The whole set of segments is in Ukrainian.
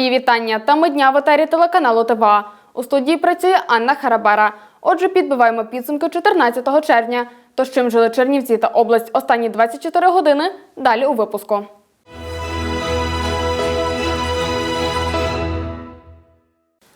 Мої вітання. та дня в етері телеканалу ТВА. У студії працює Анна Харабара. Отже, підбиваємо підсумки 14 червня. Тож чим жили Чернівці та область останні 24 години? Далі у випуску.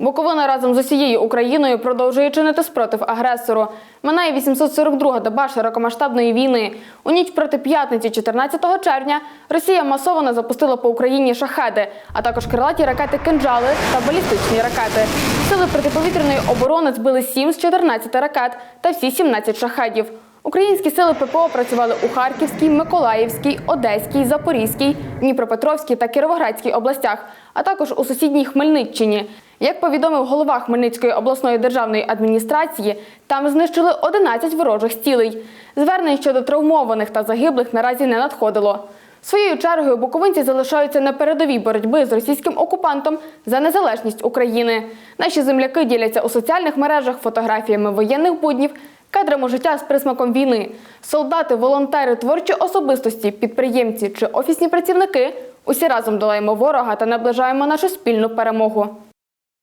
Буковина разом з усією Україною продовжує чинити спротив агресору. Минає 842 доба широкомасштабної війни. У ніч проти п'ятниці, 14 червня, Росія масово запустила по Україні шахеди, а також крилаті ракети «Кинджали» та балістичні ракети. Сили протиповітряної оборони збили 7 з 14 ракет та всі 17 шахедів. Українські сили ППО працювали у Харківській, Миколаївській, Одеській, Запорізькій, Дніпропетровській та Кіровоградській областях, а також у сусідній Хмельниччині. Як повідомив голова Хмельницької обласної державної адміністрації, там знищили 11 ворожих цілей. Звернень щодо травмованих та загиблих наразі не надходило. Своєю чергою буковинці залишаються на передовій боротьби з російським окупантом за незалежність України. Наші земляки діляться у соціальних мережах фотографіями воєнних буднів, кадрами життя з присмаком війни. Солдати, волонтери, творчі особистості, підприємці чи офісні працівники усі разом долаємо ворога та наближаємо нашу спільну перемогу.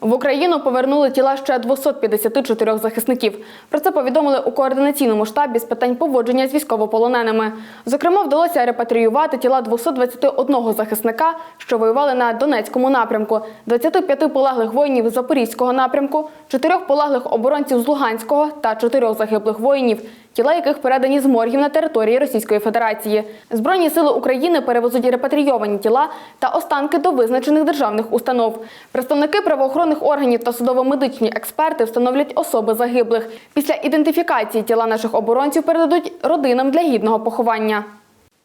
В Україну повернули тіла ще 254 захисників. Про це повідомили у координаційному штабі з питань поводження з військовополоненими. Зокрема, вдалося репатріювати тіла 221 захисника, що воювали на Донецькому напрямку, 25 полеглих воїнів Запорізького напрямку, 4 полеглих оборонців з Луганського та 4 загиблих воїнів, тіла яких передані з моргів на території Російської Федерації. Збройні сили України перевезуть репатрійовані тіла та останки до визначених державних установ. Представники правоохоронних органів та судово-медичні експерти встановлять особи загиблих. Після ідентифікації тіла наших оборонців передадуть родинам для гідного поховання.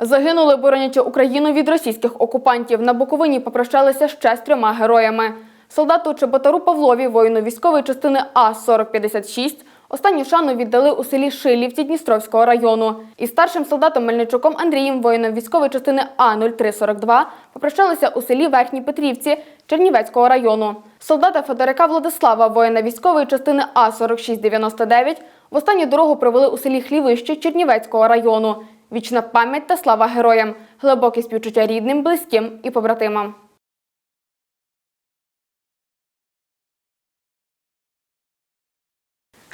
Загинули, боронячи Україну від російських окупантів. На Буковині попрощалися ще з трьома героями. Солдату Чеботару Павлові, воїну військової частини А-4056, останню шану віддали у селі Шилівці Дністровського району. І старшим солдатом Мельничуком Андрієм, воїном військової частини А-0342, попрощалися у селі Верхній Петрівці Чернівецького району. Солдата Федорика Владислава, воїна військової частини А-4699, в останню дорогу провели у селі Хлівище Чернівецького району. Вічна пам'ять та слава героям, глибоке співчуття рідним, близьким і побратимам.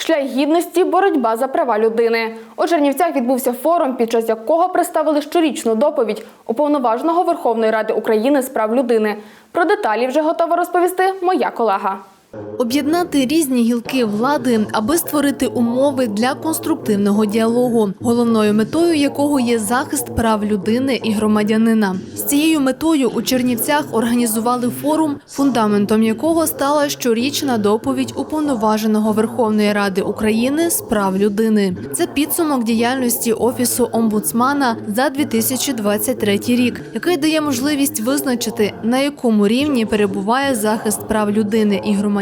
Шлях гідності боротьба за права людини. У Чернівцях відбувся форум, під час якого представили щорічну доповідь уповноваженого Верховної Ради України з прав людини. Про деталі вже готова розповісти моя колега. Об'єднати різні гілки влади, аби створити умови для конструктивного діалогу, головною метою якого є захист прав людини і громадянина. З цією метою у Чернівцях організували форум, фундаментом якого стала щорічна доповідь уповноваженого Верховної Ради України з прав людини. Це підсумок діяльності офісу омбудсмана за 2023 рік, який дає можливість визначити на якому рівні перебуває захист прав людини і громадянина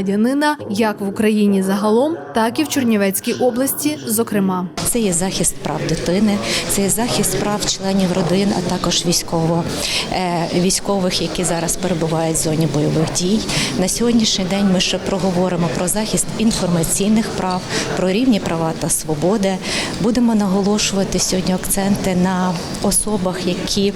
як в Україні загалом, так і в Чернівецькій області, зокрема. Це є захист прав дитини, це є захист прав членів родин, а також військово, е, військових, які зараз перебувають в зоні бойових дій. На сьогоднішній день ми ще проговоримо про захист інформаційних прав, про рівні права та свободи. Будемо наголошувати сьогодні акценти на особах, які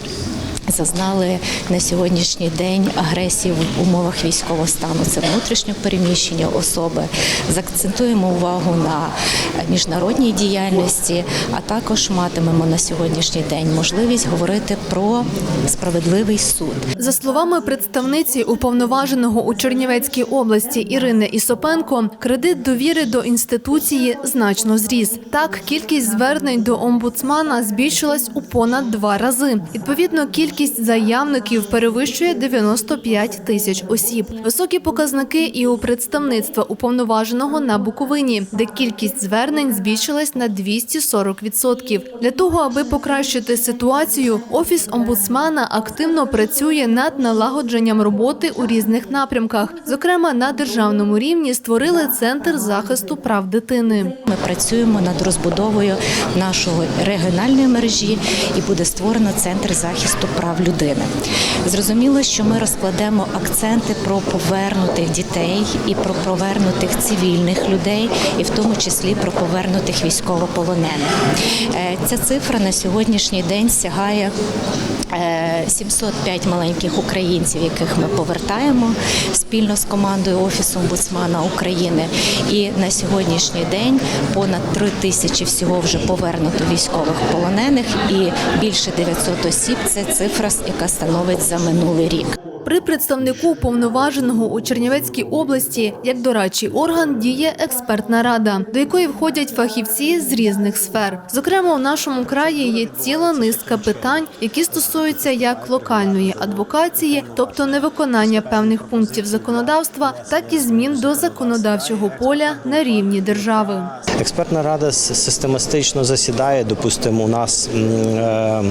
Зазнали на сьогоднішній день агресії в умовах військового стану. Це внутрішньо переміщення особи. Закцентуємо увагу на міжнародній діяльності, а також матимемо на сьогоднішній день можливість говорити про справедливий суд. За словами представниці уповноваженого у Чернівецькій області Ірини Ісопенко, кредит довіри до інституції значно зріс. Так, кількість звернень до омбудсмана збільшилась у понад два рази. Відповідно, кількість заявників перевищує 95 тисяч осіб. Високі показники і у представництва уповноваженого на Буковині, де кількість звернень збільшилась на 240%. Для того, аби покращити ситуацію, офіс омбудсмана активно працює над налагодженням роботи у різних напрямках. Зокрема, на державному рівні створили центр захисту прав дитини. Ми працюємо над розбудовою нашої регіональної мережі і буде створено центр захисту прав людини. Зрозуміло, що ми розкладемо акценти про повернутих дітей і про повернутих цивільних людей, і в тому числі про повернутих військовополонених. Е, Ця цифра на сьогоднішній день сягає 705 маленьких українців, яких ми повертаємо спільно з командою Офісу омбудсмана України. І на сьогоднішній день понад 3 тисячі всього вже повернуто військових полонених, і більше 900 осіб це цифра, яка становить за минулий рік. При представнику уповноваженого у Чернівецькій області як дорадчий орган діє експертна рада, до якої входять фахівці з різних сфер. Зокрема, у нашому краї є ціла низка питань, які стосуються як локальної адвокації, тобто невиконання певних пунктів законодавства, так і змін до законодавчого поля на рівні держави. Експертна рада систематично засідає. Допустимо, у нас е,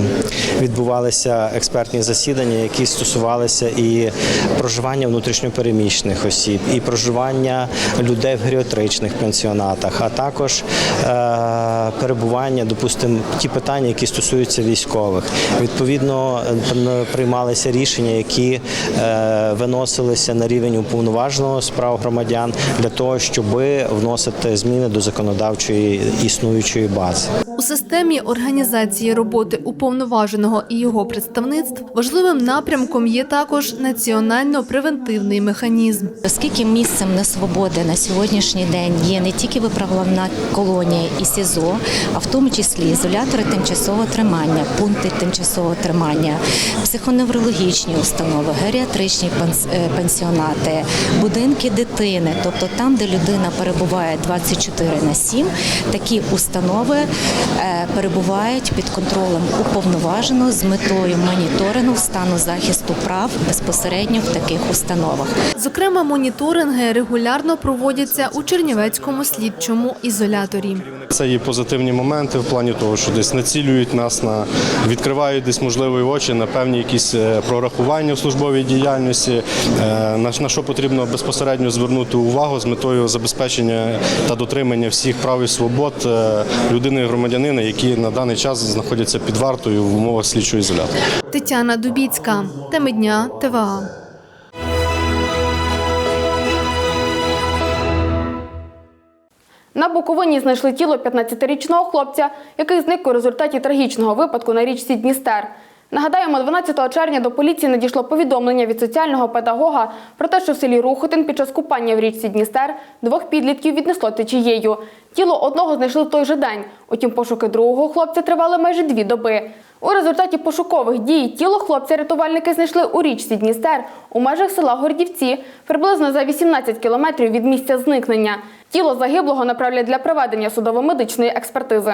відбувалися експертні засідання, які стосувалися і проживання внутрішньопереміщених осіб, і проживання людей в геріатричних пансіонатах, а також е, перебування, допустимо, ті питання, які стосуються військових. Відповідно, приймалися рішення, які е, виносилися на рівень уповноваженого з прав громадян для того, щоб вносити зміни до законодавчої існуючої бази. У системі організації роботи уповноваженого і його представництв важливим напрямком є також національно-превентивний механізм. Оскільки місцем несвободи на сьогоднішній день є не тільки виправлена колонія і СІЗО, а в тому числі ізолятори тимчасового тримання, пункти тимчасового тримання, психоневрологічні установи, геріатричні панс- е, пансіонати, будинки дитини, тобто там, де людина перебуває 24 на 7, такі установи перебувають під контролем уповноваженого з метою моніторингу стану захисту прав безпосередньо в таких установах. Зокрема, моніторинги регулярно проводяться у Чернівецькому слідчому ізоляторі. Це є позитивні моменти в плані того, що десь націлюють нас на відкривають десь можливо і очі на певні якісь е, прорахування в службовій діяльності, е, на, на що потрібно безпосередньо звернути увагу з метою забезпечення та дотримання всіх прав і свобод е, людини і громадянина, які на даний час знаходяться під вартою в умовах слідчого ізолятора. Тетяна Дубіцька, теми дня ТВА. На Буковині знайшли тіло 15-річного хлопця, який зник у результаті трагічного випадку на річці Дністер. Нагадаємо, 12 червня до поліції надійшло повідомлення від соціального педагога про те, що в селі Рухотин під час купання в річці Дністер двох підлітків віднесло течією. Тіло одного знайшли в той же день. Утім, пошуки другого хлопця тривали майже дві доби. У результаті пошукових дій тіло хлопця рятувальники знайшли у річці Дністер у межах села Гордівці, приблизно за 18 кілометрів від місця зникнення. Тіло загиблого направлять для проведення судово-медичної експертизи.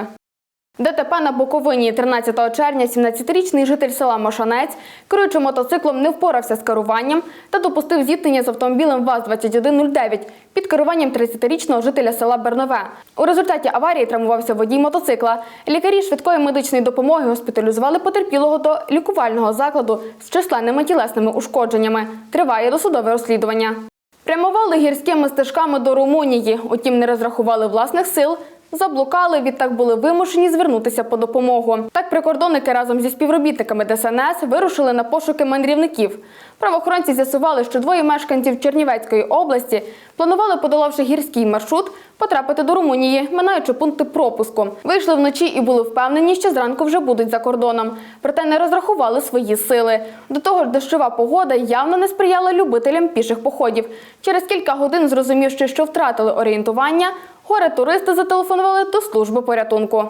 ДТП на Буковині 13 червня 17-річний житель села Мошанець, керуючи мотоциклом, не впорався з керуванням та допустив зіткнення з автомобілем ВАЗ-2109 під керуванням 30-річного жителя села Бернове. У результаті аварії травмувався водій мотоцикла. Лікарі швидкої медичної допомоги госпіталізували потерпілого до лікувального закладу з численними тілесними ушкодженнями. Триває досудове розслідування. Прямували гірськими стежками до Румунії, утім не розрахували власних сил. Заблукали, відтак були вимушені звернутися по допомогу. Так прикордонники разом зі співробітниками ДСНС вирушили на пошуки мандрівників. Правоохоронці з'ясували, що двоє мешканців Чернівецької області планували, подолавши гірський маршрут, потрапити до Румунії, минаючи пункти пропуску. Вийшли вночі і були впевнені, що зранку вже будуть за кордоном. Проте не розрахували свої сили. До того ж, дощова погода явно не сприяла любителям піших походів. Через кілька годин, зрозумівши, що втратили орієнтування, горе туристи зателефонували до служби порятунку.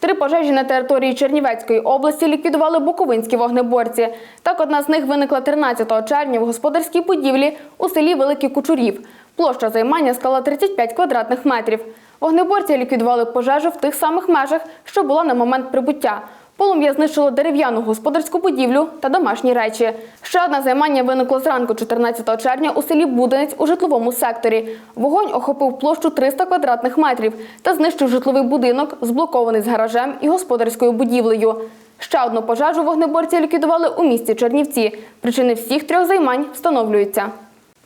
Три пожежі на території Чернівецької області ліквідували буковинські вогнеборці. Так, одна з них виникла 13 червня в господарській будівлі у селі Великий Кучурів. Площа займання склала 35 квадратних метрів. Вогнеборці ліквідували пожежу в тих самих межах, що була на момент прибуття. Полум'я знищило дерев'яну господарську будівлю та домашні речі. Ще одне займання виникло зранку 14 червня у селі Буденець у житловому секторі. Вогонь охопив площу 300 квадратних метрів та знищив житловий будинок, зблокований з гаражем і господарською будівлею. Ще одну пожежу вогнеборці ліквідували у місті Чернівці. Причини всіх трьох займань встановлюються.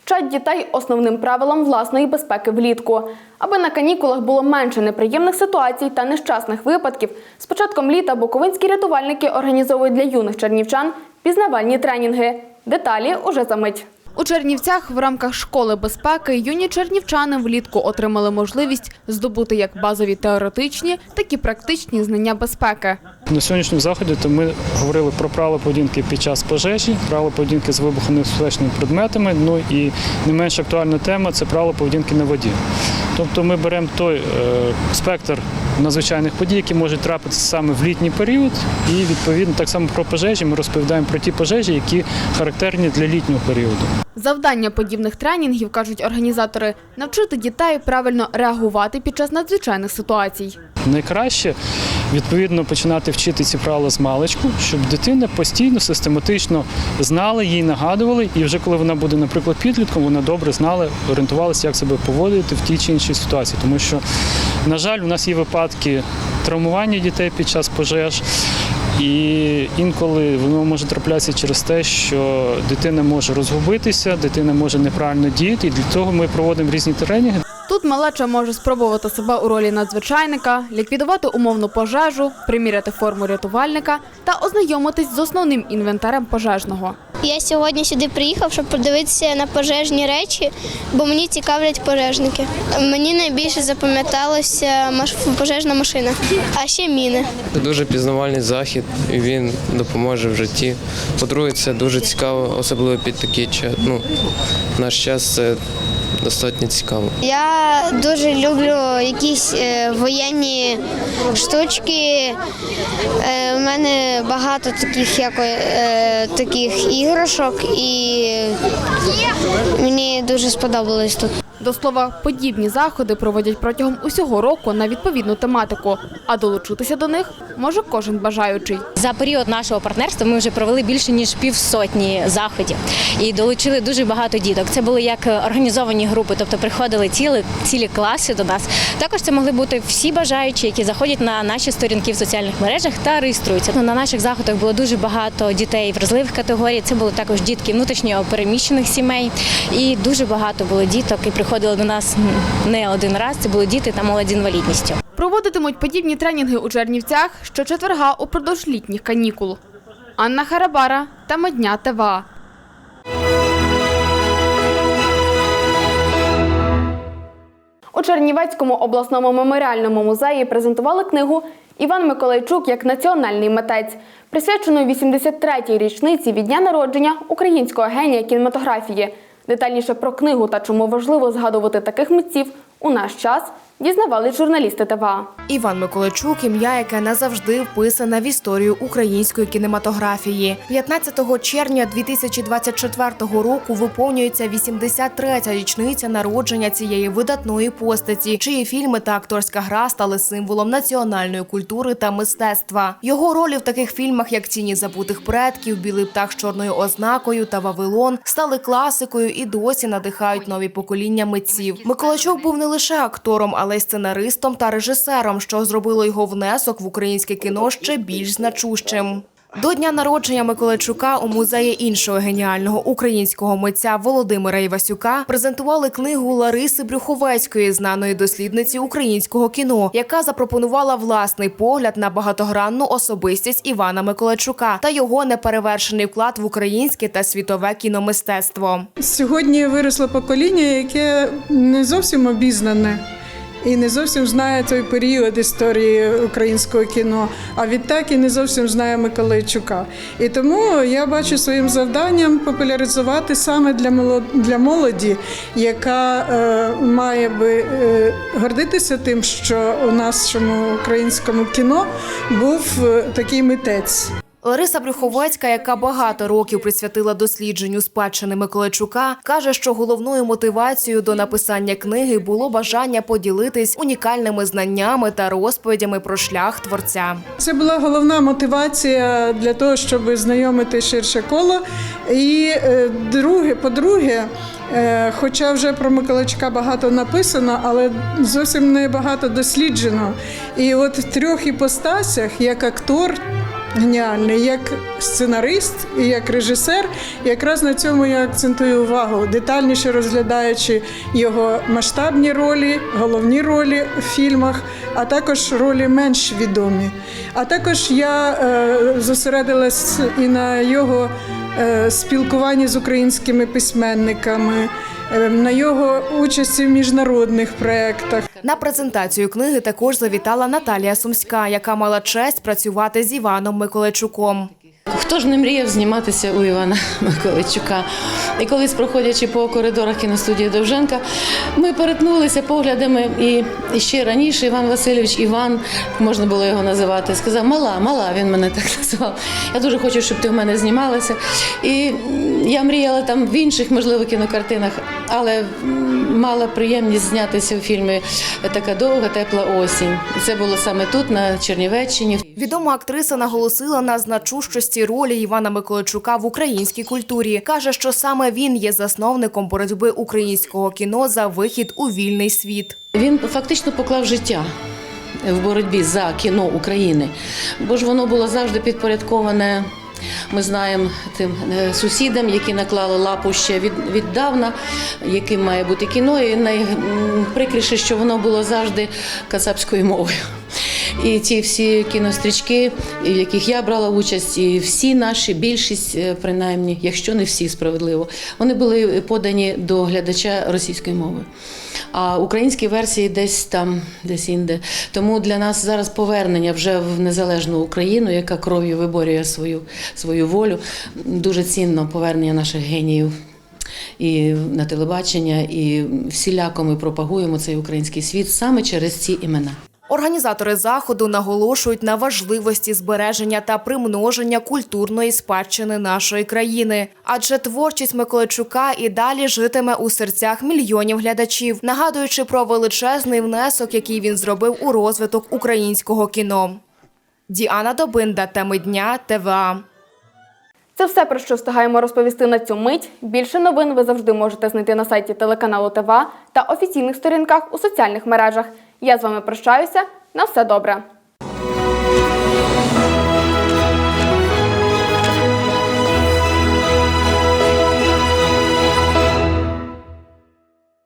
Вчать дітей основним правилам власної безпеки влітку. Аби на канікулах було менше неприємних ситуацій та нещасних випадків, з початком літа буковинські рятувальники організовують для юних чернівчан пізнавальні тренінги. Деталі уже за мить. У Чернівцях в рамках школи безпеки юні чернівчани влітку отримали можливість здобути як базові теоретичні, так і практичні знання безпеки. На сьогоднішньому заході то ми говорили про правила поведінки під час пожежі, правила поведінки з вибухонебезпечними предметами. Ну і не менш актуальна тема це правила поведінки на воді. Тобто ми беремо той е, спектр надзвичайних подій, які можуть трапитися саме в літній період, і відповідно так само про пожежі ми розповідаємо про ті пожежі, які характерні для літнього періоду. Завдання подібних тренінгів, кажуть організатори, навчити дітей правильно реагувати під час надзвичайних ситуацій. Найкраще відповідно починати вчити ці правила з маличку, щоб дитина постійно, систематично знала, їй нагадували, і вже коли вона буде, наприклад, підлітком, вона добре знала, орієнтувалася, як себе поводити в тій чи іншій ситуації. Тому що, на жаль, у нас є випадки травмування дітей під час пожеж. І інколи воно може траплятися через те, що дитина може розгубитися, дитина може неправильно діяти, і для того ми проводимо різні тренінги. Тут малеча може спробувати себе у ролі надзвичайника, ліквідувати умовну пожежу, приміряти форму рятувальника та ознайомитись з основним інвентарем пожежного. Я сьогодні сюди приїхав, щоб подивитися на пожежні речі, бо мені цікавлять пожежники. Мені найбільше запам'яталася пожежна машина, а ще міни. Це дуже пізнавальний захід, і він допоможе в житті. По-друге, це дуже цікаво, особливо під такий час. Ну, наш час це достатньо цікаво. Я дуже люблю якісь е, воєнні штучки. Е, у мене багато таких, як, е, таких іграшок, і мені дуже сподобалось тут. До слова, подібні заходи проводять протягом усього року на відповідну тематику, а долучитися до них може кожен бажаючий. За період нашого партнерства ми вже провели більше ніж півсотні заходів і долучили дуже багато діток. Це були як організовані групи, тобто приходили цілі, цілі класи до нас. Також це могли бути всі бажаючі, які заходять на наші сторінки в соціальних мережах та реєструються. На наших заходах було дуже багато дітей вразливих категорій. Це були також дітки внутрішньо переміщених сімей, і дуже багато було діток, і приходили до нас не один раз. Це були діти та молодь з інвалідністю. Проводитимуть подібні тренінги у Чернівцях щочетверга упродовж літніх канікул. Анна Харабара та Мадня ТВА. У Чернівецькому обласному меморіальному музеї презентували книгу Іван Миколайчук як національний митець, присвячену 83-й річниці від дня народження українського генія кінематографії. Детальніше про книгу та чому важливо згадувати таких митців у наш час дізнавались журналісти ТВА. Іван Миколайчук – ім'я, яке назавжди вписане в історію української кінематографії. 15 червня 2024 року виповнюється 83-я річниця народження цієї видатної постаті, чиї фільми та акторська гра стали символом національної культури та мистецтва. Його ролі в таких фільмах, як Тіні забутих предків, Білий птах з чорною ознакою та Вавилон, стали класикою і досі надихають нові покоління митців. Миколайчук був не лише актором, але й сценаристом та режисером, що зробило його внесок в українське кіно ще більш значущим. До дня народження Миколайчука у музеї іншого геніального українського митця Володимира Івасюка презентували книгу Лариси Брюховецької, знаної дослідниці українського кіно, яка запропонувала власний погляд на багатогранну особистість Івана Миколайчука та його неперевершений вклад в українське та світове кіномистецтво. Сьогодні виросло покоління, яке не зовсім обізнане і не зовсім знає той період історії українського кіно, а відтак і не зовсім знає Миколайчука. І тому я бачу своїм завданням популяризувати саме для для молоді, яка е, має би е, гордитися тим, що у нашому українському кіно був е, такий митець. Лариса Брюховецька, яка багато років присвятила дослідженню спадщини Миколайчука, каже, що головною мотивацією до написання книги було бажання поділитись унікальними знаннями та розповідями про шлях творця. Це була головна мотивація для того, щоб знайомити ширше коло. І е, друге, по-друге, е, хоча вже про Миколайчука багато написано, але зовсім не багато досліджено. І от в трьох іпостасях, як актор. Геніальний, як сценарист і як режисер, якраз на цьому я акцентую увагу, детальніше розглядаючи його масштабні ролі, головні ролі в фільмах, а також ролі менш відомі. А також я е, зосередилась і на його е, спілкуванні з українськими письменниками, е, на його участі в міжнародних проєктах. На презентацію книги також завітала Наталія Сумська, яка мала честь працювати з Іваном Миколайчуком. Хто ж не мріяв зніматися у Івана Миколайчука? І колись, проходячи по коридорах кіностудії Довженка, ми перетнулися поглядами, і, ще раніше Іван Васильович, Іван, можна було його називати, сказав: Мала, мала, він мене так назвав. Я дуже хочу, щоб ти в мене знімалася. І я мріяла там в інших, можливо, кінокартинах, але мала приємність знятися у фільмі Така довга, тепла осінь. І це було саме тут, на Чернівеччині. Відома актриса наголосила на значущості ролі Івана Миколайчука в українській культурі. каже, що саме він є засновником боротьби українського кіно за вихід у вільний світ. Він фактично поклав життя в боротьбі за кіно України, бо ж воно було завжди підпорядковане. Ми знаємо тим е, сусідам, які наклали лапу ще від, віддавна, яким має бути кіно. І найприкріше, що воно було завжди кацапською мовою. І ці всі кінострічки, в яких я брала участь, і всі наші, більшість, е, принаймні, якщо не всі справедливо, вони були подані до глядача російської мови. А українські версії десь там, десь інде. Тому для нас зараз повернення вже в незалежну Україну, яка кров'ю виборює свою, свою волю. Дуже цінно повернення наших геніїв і на телебачення, і всіляко ми пропагуємо цей український світ саме через ці імена. Організатори заходу наголошують на важливості збереження та примноження культурної спадщини нашої країни, адже творчість Миколайчука і далі житиме у серцях мільйонів глядачів, нагадуючи про величезний внесок, який він зробив у розвиток українського кіно. Діана Добинда, теми дня ТВА. Це все про що встигаємо розповісти на цю мить. Більше новин ви завжди можете знайти на сайті телеканалу ТВА та офіційних сторінках у соціальних мережах. Я з вами прощаюся. На все добре.